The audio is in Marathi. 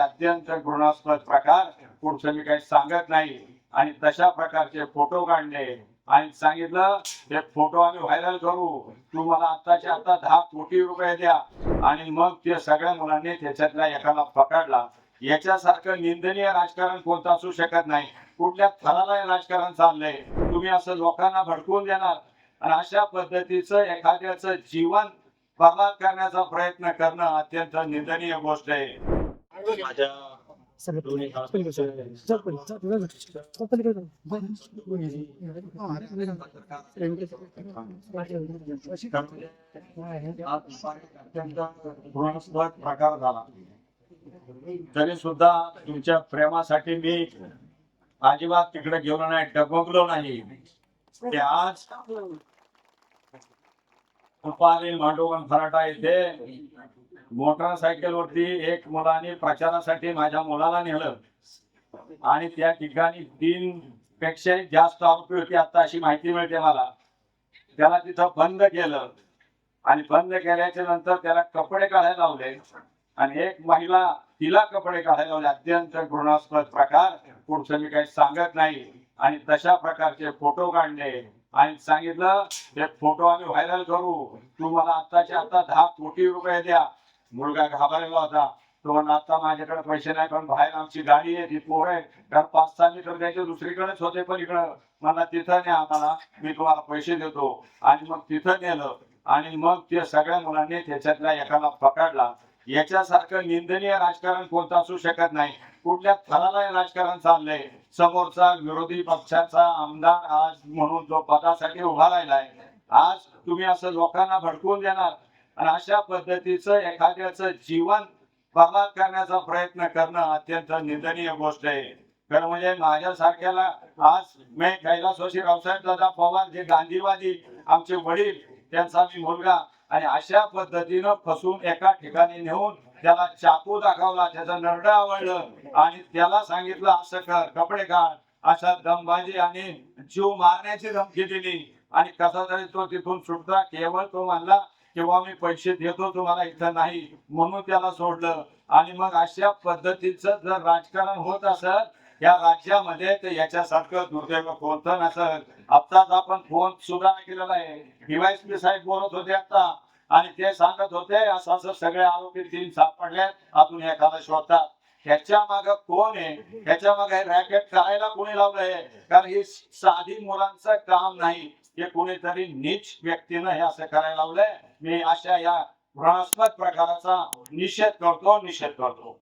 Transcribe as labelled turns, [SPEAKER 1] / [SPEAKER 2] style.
[SPEAKER 1] अत्यंत घृणास्पद प्रकार पुढचं मी काही सांगत नाही. आणि तशा प्रकारचे फोटो काढले आणि सांगितलं हे फोटो आम्ही व्हायरल करू. तू मला आता दहा कोटी रुपये द्या. आणि मग ते सगळ्या मुलांनी त्याच्यातल्या एकाला पकडला. याच्यासारखं निंदनीय राजकारण कोणतं असू शकत नाही. कुठल्या थराला राजकारण चाललंय? तुम्ही असं लोकांना भडकवून देणार. आणि अशा पद्धतीचं एखाद्याचं जीवन बर्बाद करण्याचा प्रयत्न करणं अत्यंत निंदनीय गोष्ट आहे. प्रकार झाला तरी सुद्धा तुमच्या प्रेमासाठी मी अजिबात तिकडे गेलो नाही डगमगलो नाही ते आज दुपारी मांडोबन फराटा येथे मोटरसायकल वरती एक मुलाने प्रचारासाठी माझ्या मुलाला नेलं. आणि त्या ठिकाणी तीन पेक्षा जास्त आरोपी होती आता अशी माहिती मिळते मला. त्याला तिथं बंद केलं. आणि बंद केल्याच्यानंतर त्याला कपडे काढायला लावले. आणि एक महिला तिला कपडे काढायला लावले. अत्यंत घृणास्पद प्रकार. पुढचं मी काही सांगत नाही. आणि तशा प्रकारचे फोटो काढले. आणि सांगितलं ते फोटो आम्ही व्हायरल करू. तू मला आत्ताच्या आता दहा कोटी रुपये द्या. मुलगा घाबरलेला होता. तो म्हणला आता माझ्याकडे पैसे नाही पण बाहेर आमची गाडी आहे ती पोर आहे. कारण पाच सहा मीटर त्याचे दुसरीकडेच होते पण इकडं मला तिथं नाही आम्हाला मी तुम्हाला पैसे देतो. आणि मग तिथं नेलं. आणि मग ते सगळ्या मुलांनी त्याच्यातल्या एकाला पकडला. याच्यासारखं निंदनीय राजकारण कोणतं असू शकत नाही. कुठल्या थराला हे राजकारण चाललंय. समोरचा विरोधी पक्षाचा आमदार आज म्हणून जो पदासाठी उभा राहिलाय. आज तुम्ही असं लोकांना भडकवून देणार. आणि अशा पद्धतीचं एखाद्याचं जीवन बर्बाद करण्याचा प्रयत्न करणं अत्यंत निंदनीय गोष्ट आहे. खरं म्हणजे माझ्यासारख्याला आज मी कैलासवासी रावसाहेब दादा पवार जे गांधीवादी आमचे वडील त्यांचा मी मुलगा आणि अशा पद्धतीनं फसून एका ठिकाणी नेऊन त्याला चाकू दाखवला त्याचं नरड आवडलं आणि त्याला सांगितलं असं कर कपडे काढ अशा दमबाजी आणि जीव मारण्याची धमकी दिली. आणि कसा तरी तो तिथून सुटता केवळ तो म्हणला किंवा मी पैसे देतो तुम्हाला इथं नाही म्हणून त्याला सोडलं. आणि मग अशा पद्धतीचं जर राजकारण होत असत या राज्यामध्ये तर याच्यासारखं दुर्दैव कोणतं नसत आत्ताच आपण फोन सुद्धा केलेला आहे. डीवायसपी साहेब बोलत होते आता. आणि ते सांगत होते असं असं सगळे आरोपी तीन सापडले अजून एखादा शोधतात. ह्याच्या माग कोण आहे? ह्याच्या मागे रॅकेट करायला कोणी लावलंय? कारण ही साधी मुलांचं काम नाही. हे कोणीतरी नीच व्यक्तीनं हे असं करायला लावलंय. मी अशा या घृणास्पद प्रकाराचा निषेध करतो निषेध करतो.